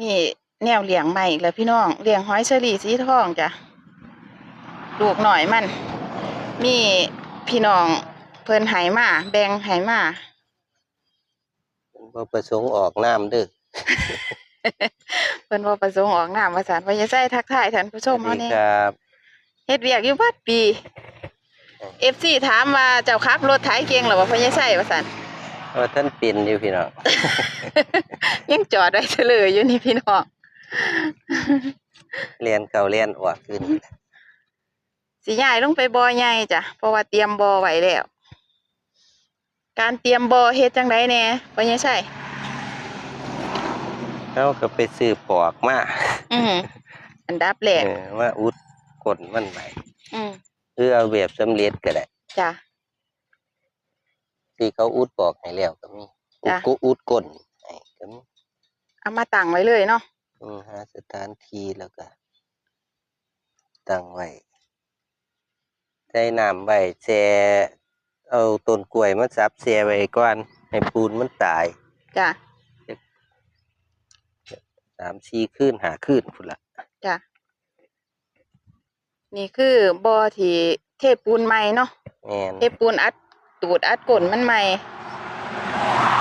มีแนวเลี้ยงใหม่อีกแล้วพี่น้องเลี้ยงหอยเชอรี่สีทองจ้ะลูกหน่อยมัน มีพี่น้องเพิ่นไหมาแบ่งไหมาบ่ประสงค์ออกน้ำเด้อเพิ่นบ่ประสงค์ออกนามว่าซั่นว่าจะใส่ทักทายท่านผู้ชมสวัเฮาสดีนี่ครับเฮ็ดเวียกอยู่บัดปี FC ถามว่าเจ้าขับรถไถเก่งหรือว่าพ่อใหญ่ไส้ว่าซั่นว่าท่านเป็นอยู่พี่น้อง ยังจอดไว้เฉลยอยู่นี่พี่น้องเรียนเก่าเรียนออกขึ้นสิย้ายลงไปบ่อใหญ่จ้ะเพราะว่าเตรียมบ่อไว้แล้ว การเตรียมบ่อเฮ็ดจังไดแหน่พ่อใหญ่ไส้เขาก็ไปซื้อปอกมาอืออันดับแรกเออว่าอุดกดมันไว้อืมหรือเอาแบบสำเร็จก็ได้จ้ะที่เขาอุดปอกให้แล้วก็มีอุดจ้ะกูอุดก้นให้ก็มี เอามาตั้งไว้เลยเนาะอืมหาสถานที่แล้วก็ตั้งไว้ใช้น้ำไว้แช่เอาต้นกล้วยมาซับแช่ไว้ก่อนให้ปูนมันตายจ้ะสามสี่คืนหาคืนพุ่นละจ้ะนี่คือบ่อที่เทปูนใหม่เนาะแม่นเทปูนอัดตูดอัดก้นมันใหม่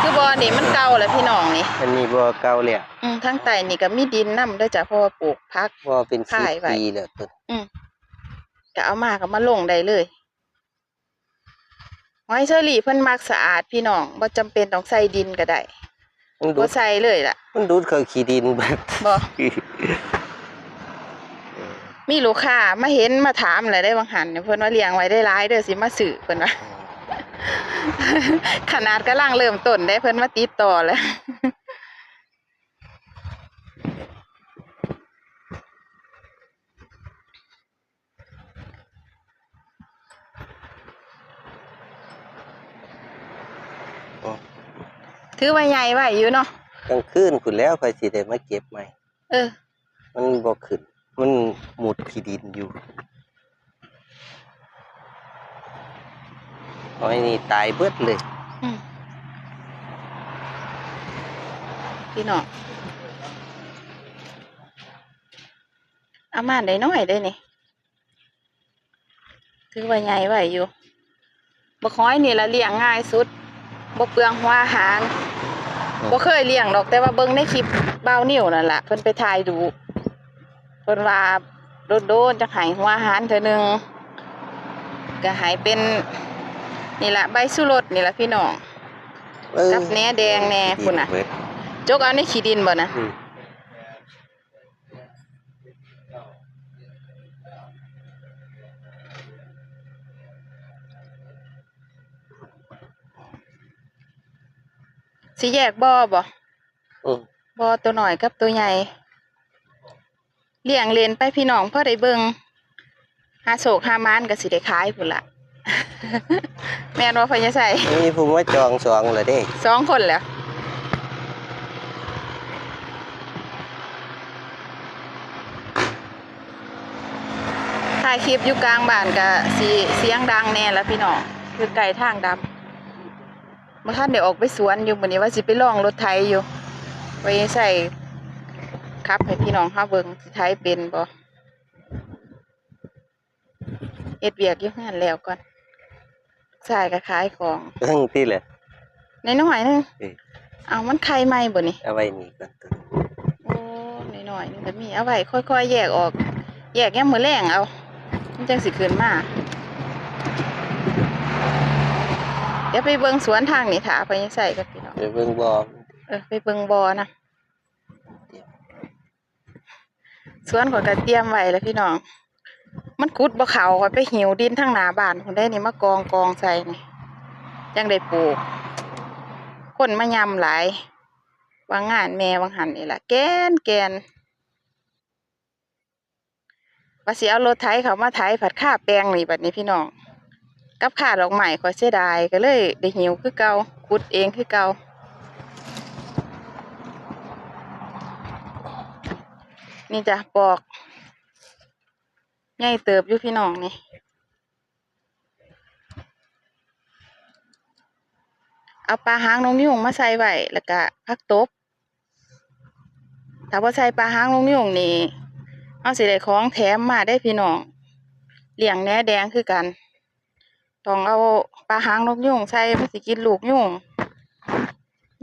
คือบ่อนี่มันเก่าแหล้วพี่น้องนี่อันนี้บ่เก่าแล้วอืมทั้งใต้นี่ก็มีดินนํด้วยจ้ะเพราะว่าปลูกพัก บ่เป็นสิบขายไว้ ปีแล้วต้นก็เอามาก็มาลงได้เลยหอยเชอรี่เพิ่นมักสะอาดพี่น้องบ่จำเป็นต้องใส่ดินก็ได้มันดูบ่ดใส่เลยล่ะมันดูดเข้าขี้ดินเบิด บ่ มีลูกค้ามาเห็นมาถามแล้วได้บางหันเนี่ยเพิ่นว่าเลี้ยงไว้ได้หลายเด้อสิมาซื้อเพิ่นว่า ขนาดกำลังเริ่มต้นได้เพิ่นมาติดต่อแล้วถือว่าใหญ่ไว้อยู่เนาะกลางคืนคุณแล้วค่อยสิได้มาเก็บใหม่ เออ มันบ่ขึ้น มันหมุดขี้ดินอยู่ หอยนี่ตายเบิดเลยอืมพี่น้องเอามาได้น้อยได้นี่ถือว่าใหญ่ไว้อยู่บักฮ้อยนี่ละเลี้ยงง่ายสุดบ่เปลืองหัวอาหารบ่เคยเลี้ยงดอกแต่ว่าเบิ่งในคลิปเบานิ่วนั่นล่ะเพิ่นไปถ่ายดูเพิ่นว่าโดนๆจะให้หัวอาหารเทื่อหนึงก็ให้เป็น นี่ล่ะใบสุรสนี่ล่ะพี่น้องเออกับแหนแดงแหน่พุ่นน่ะเบิดจกเอาในขี้ดินบ่นะอืมสิแยกบ่อบ่อืมบ่อตัวหน่อยกับตัวใหญ่เลี้ยงเลนไปพี่น้องพอได้เบิ่งหาโศกหามานก็สิได้ขายพุ่นละ แม่นว่าพญาใส่มีผู้มาจองสองแล้วเด้สองคนแล้วถ่ายคลิปอยู่กลางบ้านก็สิเสียงดังแน่แล้วพี่น้องคือไกลทางดำเมื่อท่านเดี๋ยวออกไปสวนอยู่วันนี้ว่าสิไปลองรถไถอยู่ไว้ใส่ขับให้พี่น้องเฮาเบิ่งสิไถเป็นบ่เฮ็ดเวียกอยู่งานแล้วก่อน สายก็ขายของเพิ่งที่แหละในน้อยนึงเอามันไข่ไหมบ่นี่เอาไว้นี่ก่อนต้นโอ้หน่อยนึงก็มีเอาไว้ค่อยๆแยกออก แยกแยามมือแรงเอามันจังสิขึ้นมาเดี๋ยวไปเบิ่งสวนทางนี่ถาไปใส่กับพี่น้องเดี๋ยวเบิ่งบ่เออไปเบิ่งบอนะสวนข่อยก็เตรียมไว้แล้วพี่น้อง มันขุดบ่เขาข่อยไปหิวดินทั้งหนาบานพุ่นได้นี่มากองกองใส่นี่จังได้ปลูก คนมายำหลายวางงานแม่วางหันนี่แหละแกนแกนว่าสิเอารถไถเขามาไถผัดข้าแปลงนี่บัดนี้พี่น้องกับข้าดอกไม้ข่อยเสียดายก็เลยได้หิวคือเก่าขุดเองคือเก่านี่จ้ะปอก ใหญ่เติบอยู่พี่น้องนี่เอาปลาหางนกยุงมาใส่ไว้แล้วก็ผักตบถ้าบ่ใส่ปลาหางนกยุงนี่เอาสิได้ของแถมมาได้พี่น้องเลี้ยงแหนแดงคือกันต้องเอาปลาหางนกยุงใส่มันสิกินลูกยุง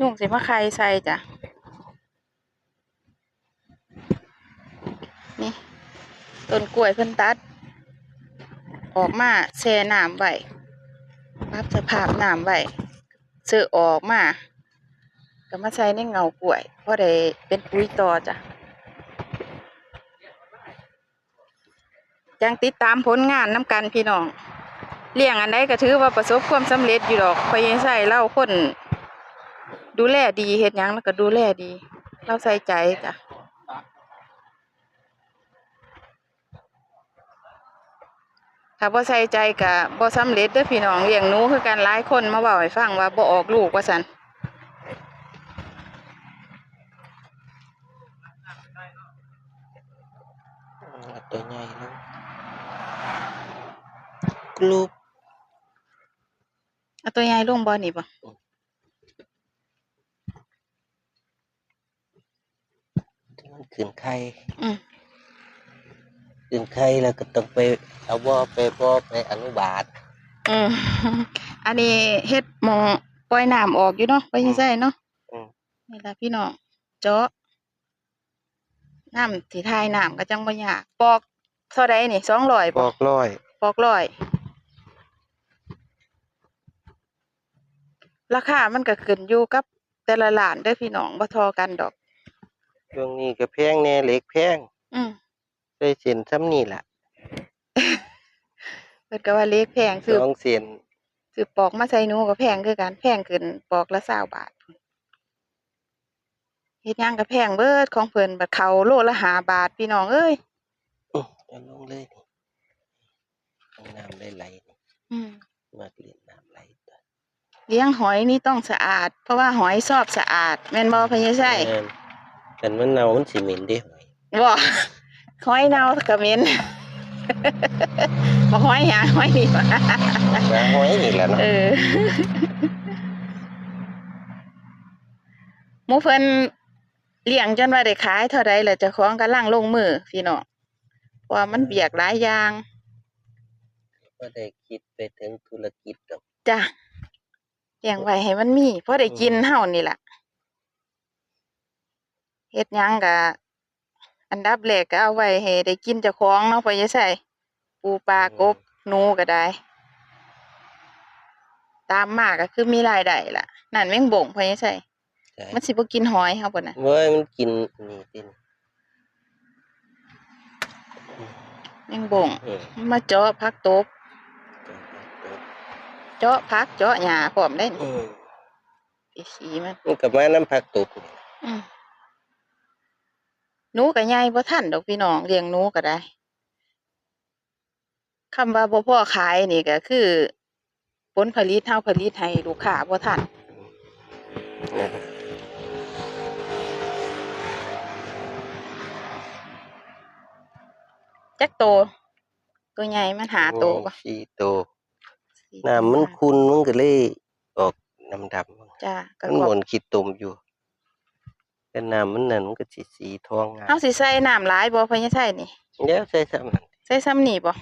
ยุงสิมาไข่ใส่จ้ะนี่ ต้นกล้วยเพิ่นตัด ออกมาแช่น้ำไว้ปรับสภาพน้ำไว้เสือออกมาก็มาใส่ในเงากล้วยเพราะได้เป็นปุ๋ยต่อจ้ะยังติดตามผลงานน้ำกันพี่น้องเลี้ยงอันใดก็ถือว่าประสบความสำเร็จอยู่ดอกพยังใส่เล่าคน ดูแลดีเฮ็ดยังแล้วก็ดูแลดี เราใส่ใจจ้ะ ถ้าบ่ใส่ใจก็บ่สำเร็จเด้อพี่น้องเลี้ยงหนูคือกันหลายคนมาเว้าให้ฟังว่าบ่ออกลูกว่าซั่นเอาตัวใหญ่ลงกลูบเอาตัวใหญ่ลงบ่นี่บ่ที่มันขึ้นไข่อื มขึ้นไข่แล้วก็ต้องไปเอาบ่อไปบ่อไปอนุบาลอืมอันนี้เฮ็ดหมองปล่อยน้ำออกอยู่เนาะบ่ใช่ใช่เนาะอืมนี่ล่ะพี่น้องเจาะน้ำที่ทายน้ำก็จังบ่ยากปอกเท่าใดนี่200บบ่อกร้อยปอกร้อยราคามันก็ขึ้นอยู่กับแต่ละร้านเด้อพี่น้องบ่เทอกันดอก ช่วงนี้ก็แพงแน่เหล็กแพงอืม ได้เส้นซ้ำนี่ล่ะเพิ่นก็ว่าเล็กแพงสซื้อองเส้นซื้อปอกมาใส่หนูก็แพงคือกันแพงขึ้นปอกละ20บาทพุ่นเฮ็ดหยังก็แพงเบิดของเพิ่นบัดเขาโลละห้าบาทพี่น้องเอ้ย อื้อเอาลงเลยนี่เอาน้ำไหลๆนี่อืม มาเล่นน้ำไหลตัวเลี้ยงหอยนี่ต้องสะอาด เพราะว่าหอยชอบสะอาด แม่นบ่พะยะไส้แม่นแต่มันเน่ามันสิเหม็นเด้หอยบ่ หอยเน่าก็เหม็นบ่หอยหยังหอยนี่บ่มาหอยนี่แหละเนาะเออหมูเพิ่นเลี้ยงจนว่าได้ขายเท่าใดแล้วเจ้าของกำลังลงมือพี่น้องเพราะว่ามันเบียกหลายอย่างก็ได้คิดไปถึงธุรกิจดอกจ้ะเลี้ยงไว้ให้มันมีพอได้กินเฮานี่ล่ะเฮ็ดหยังก็ อันดับแรกก็เอาไว้ให้ได้กินเจ้าของเนาะพ่อใหญ่ไส้ปูปลากบหนูก็ได้ ตามมาก็คือมีรายได้ล่ะ นั่นแม่งบ่งพ่อใหญ่ไส้ใช่มันสิบ่กินหอยเฮาบ่น่ะเว้ยมันกินนี่ตินแม่งบ่งเออมันมาเจาะผักตบ เจาะผักเจาะหญ้าพร้อมได้เอนี่ออีสีมันมันก็มาน้ำผักตบนี่อืม หนูก็ใหญ่บ่ทันดอกพี่น้องเลี้ยงหนูก็ได้คำว่าบ่พอขายนี่ก็คือ ผลผลิตเฮาผลิตให้ลูกค้าบ่ทันนะจักโต ตัวใหญ่มันหาโตบ่สี่โตสี่น้ำมันห้าคุณมันก็เลยออกน้ำดำจ้าก็มันขหอบมนขี้ตมอยู่ แต่น้ำมันนั่นมันก็สีสีทองงามเฮาสิใส่น้ำหลายบ่พ่อใหญ่ใส่นี่ เดี๋ยวใส่ซ้ำนั่นใส่ซ้ำนี่บ่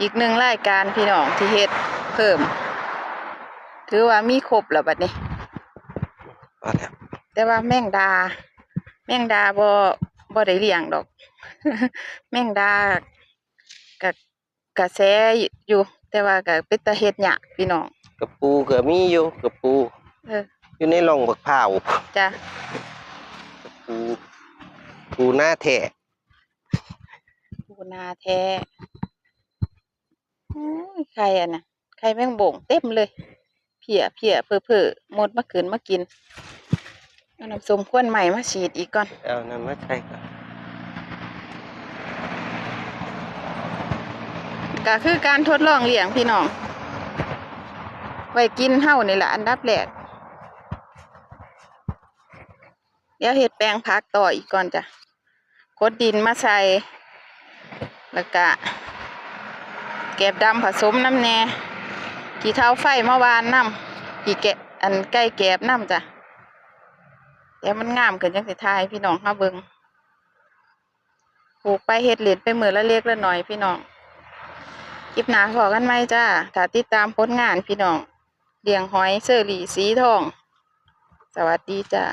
อีกหนึ่งรายการพี่น้องที่เฮ็ดเพิ่ม ถือว่ามีครบแล้วบัดนี้ พอแล้วแต่ว่าแมงดา แมงดาบ่ บ่ได้เลี้ยงดอก แมงดากะกะแสอยู่ แต่ว่าก็เป็นตาเฮ็ดยากพี่น้องกระปูก็มีอยู่กระปู เอออยู่ในร่องบักพร้าวจ้ะปูปูหน้าแท้ปูนาแท้โอ้ยไข่อะน่ะไข่แมงบ่งเต็มเลย เพียเพียเพ้อๆหมดมาขืนมากิน เอาน้ำส้มควนใหม่มาฉีดอีกก่อน เอานั่นมาใส่ก่อนก็คือการทดลองเลี้ยงพี่น้อง ไว้กินเฮานี่แหละอันดับแรก เดี๋ยวเฮ็ดแปลงพักต่ออีกก่อนจ้ะขดดินมาใส่แล้วก็แกบดำผสมน้ำแหน่ กี่เท้าไฟเมื่อวานน้ำกี่แกะอันใกล้แกบน้ำจ้ะ เดี๋ยวมันงามเกินจังสิทายพี่น้องห้าเบิงปลูกไปเฮ็ดเหรียญไปมือละเล็กละหน่อยพี่น้องคลิปหนาขอกันไหมจ้าถ้าติดตามผลงานพี่น้องเลี้ยงหอยเซอรี่สีทอง สวัสดีจ้า